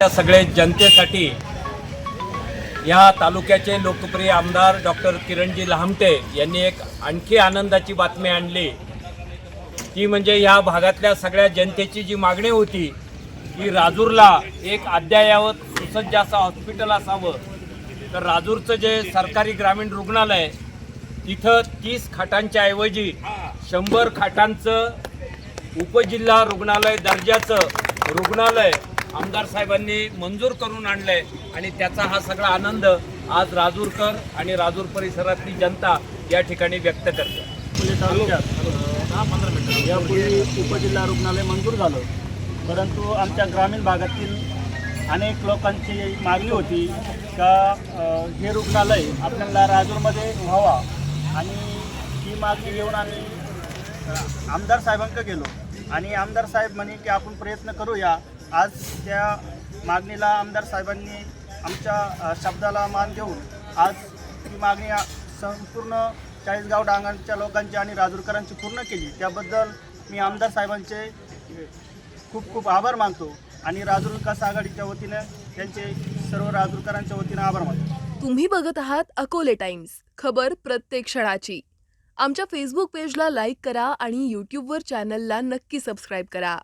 या सगळे जनतेसाठी या तालुक्याचे लोकप्रिय आमदार डॉक्टर किरणजी लहामटे यांनी एक आणखी आनंदाची बातमी आणली. ती म्हणजे या भागातल्या सगळ्या जनतेची जी मागणी होती की राजूरला एक अद्ययावत सुसज्ज असं हॉस्पिटल असावं. तर राजूरचं जे सरकारी ग्रामीण रुग्णालय तिथं तीस खाटांच्या ऐवजी शंभर खाटांचं उपजिल्हा रुग्णालय दर्जाचं रुग्णालय आमदार साहेबांनी मंजूर करून आणलंय आणि त्याचा हा सगळा आनंद आज राजूरकर आणि राजूर परिसरातली जनता या ठिकाणी व्यक्त करते. अकोले तालुक्यात यापूर्वी उपजिल्हा रुग्णालय मंजूर झालं. परंतु आमच्या ग्रामीण भागातील अनेक लोकांची मागणी होती का हे रुग्णालय आपल्याला राजूरमध्ये व्हावा. आणि ही मागणी घेऊन आम्ही आमदार साहेबांकडे गेलो. आणि आमदार साहेब म्हणे की आपण प्रयत्न करूया आज त्या मागणीला आमदार साहेबांनी आमच्या शब्दाला मान देऊन आज ही मागणी संपूर्ण चाळीसगाव डांगांच्या लोकांची आणि राजूरकरांची पूर्ण केली. त्याबद्दल मी आमदार साहेबांचे खूप खूप आभार मानतो आणि राजूर विकास आघाडीच्या वतीनं त्यांचे सर्व राजूरकरांच्या वतीनं आभार मानतो. तुम्ही बघत आहात अकोले टाइम्स. खबर प्रत्येक क्षणाची. आमच्या फेसबुक पेजला लाईक करा आणि यूट्यूबवर चॅनलला नक्की सबस्क्राईब करा.